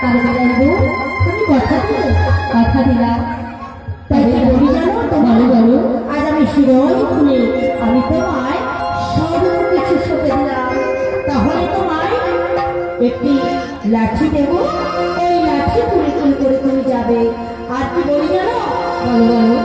পারবে তুমি কথা দিলে কথা দিলাম তাই কি বলি জানো তোমার বলো আজ আমি শিরোই খুলে আমি তোমায় কিছু সঁপে তাহলে তোমায় একটি লাঠি দেব ওই লাঠি তুলে তুলে তুমি যাবে আর কি বলি জানো? বলো বলো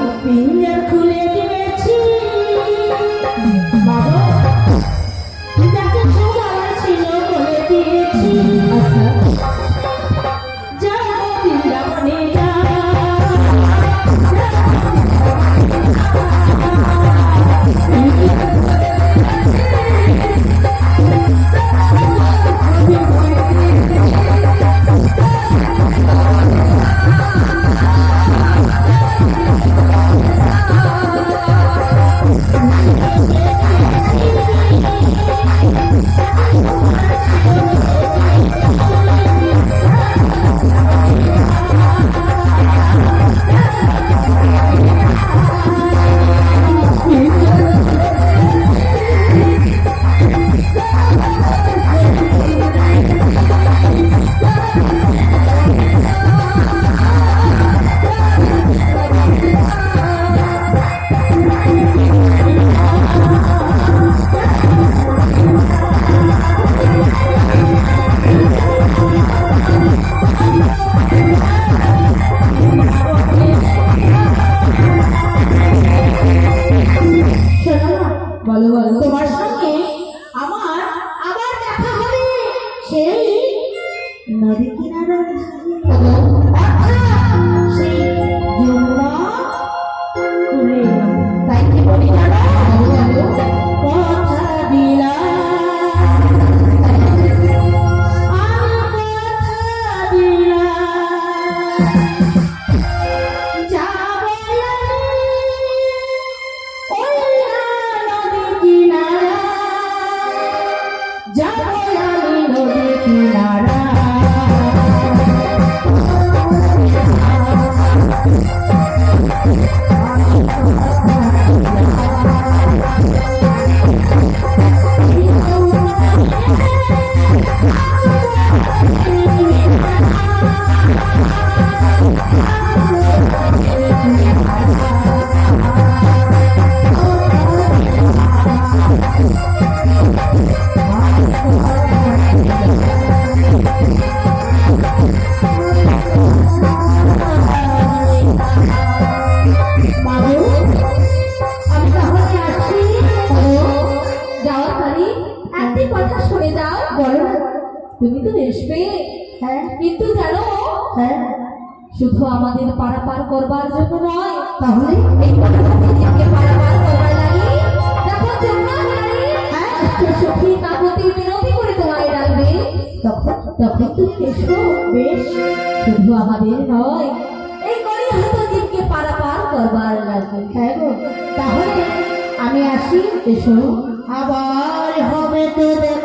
বলো বলো। তোমার সঙ্গে আমার আবার দেখা হবে। সেই নদী কিনারার তুমি তো এসবে। হ্যাঁ? কিন্তু জানো হ্যাঁ? শুধু আমাদের পারাপার করবার জন্য নয়, তাহলে এই পারাপার করবার লাগি, দেখো হ্যাঁ? সখী বিনতি করে তোমায় ডাকবে। তখন তখন তুমি এসো, বেশ, শুধু আমাদের নয়, এই গরিহত জীবকে পারাপার করবার লাগবে। হ্যাঁ তাহলে আমি আসি, এসো। আবার হবে তো দেখা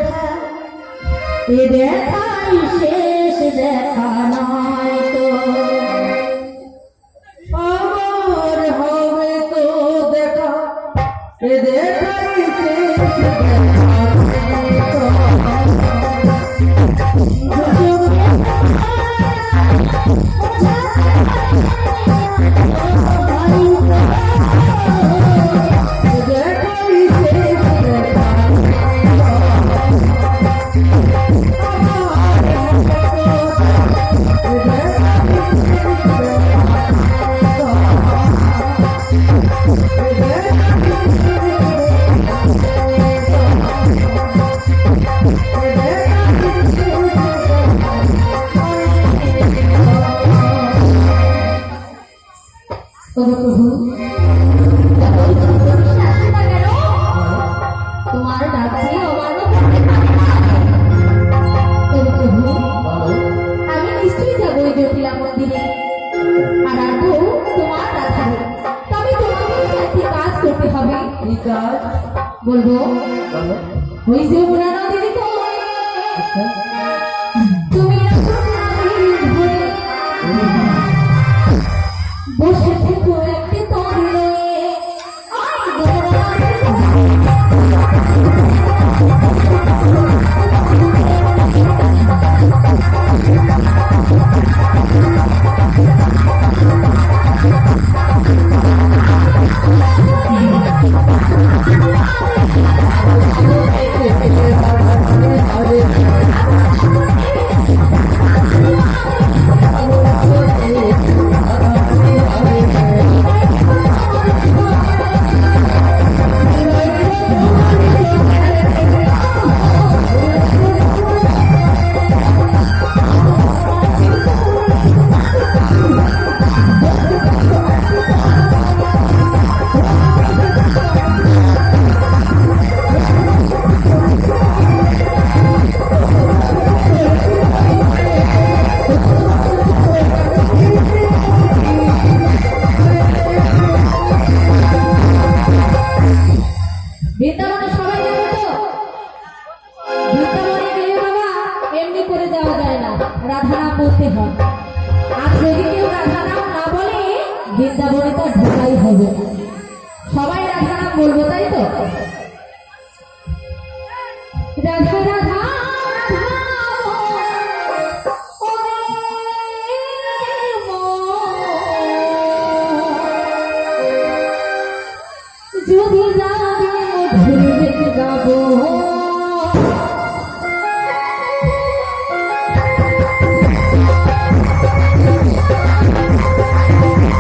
विदेश विशेष जखाना আমি নিশ্চয়ই যাব ওই জটিলা মন্দিরে আর আসব তোমার আধারে বলব? হয়েছে যমুনা নদীর আচ্ছা।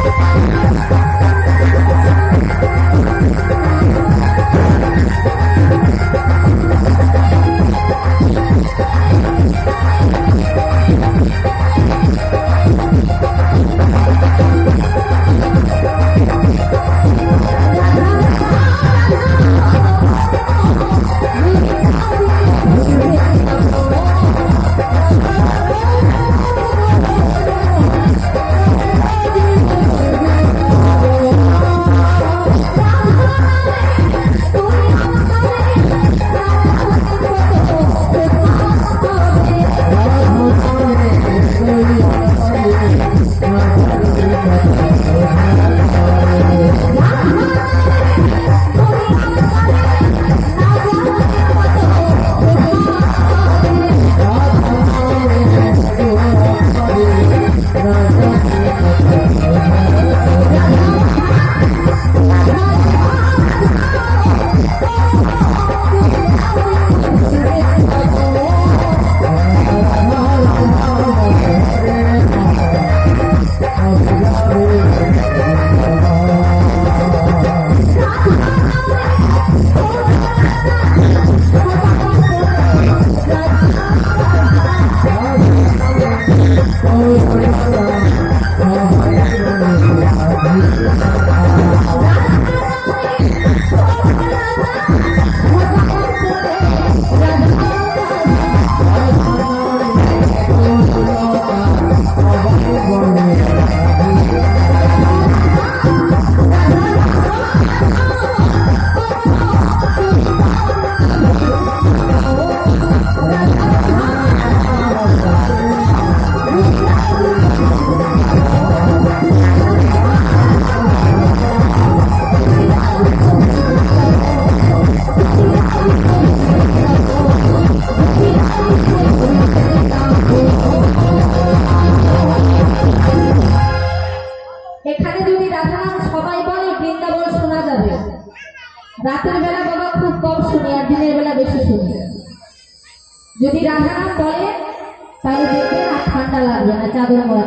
Thank you.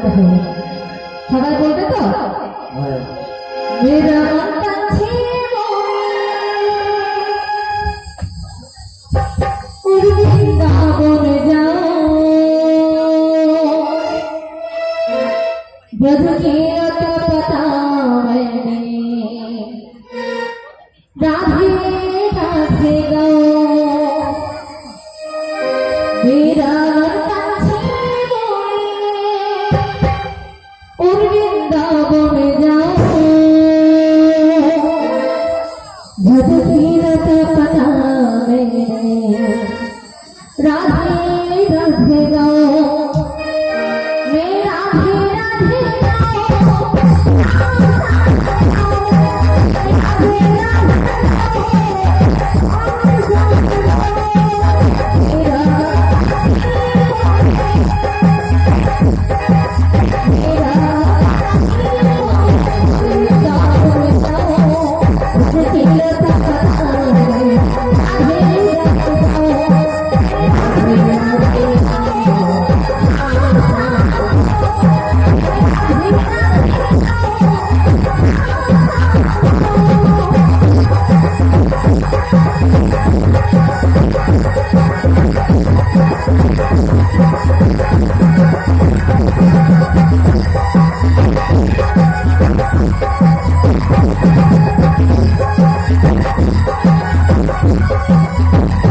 মরাতে হবে সবাই বলবে তো? মেরা মন কাছে Thank you.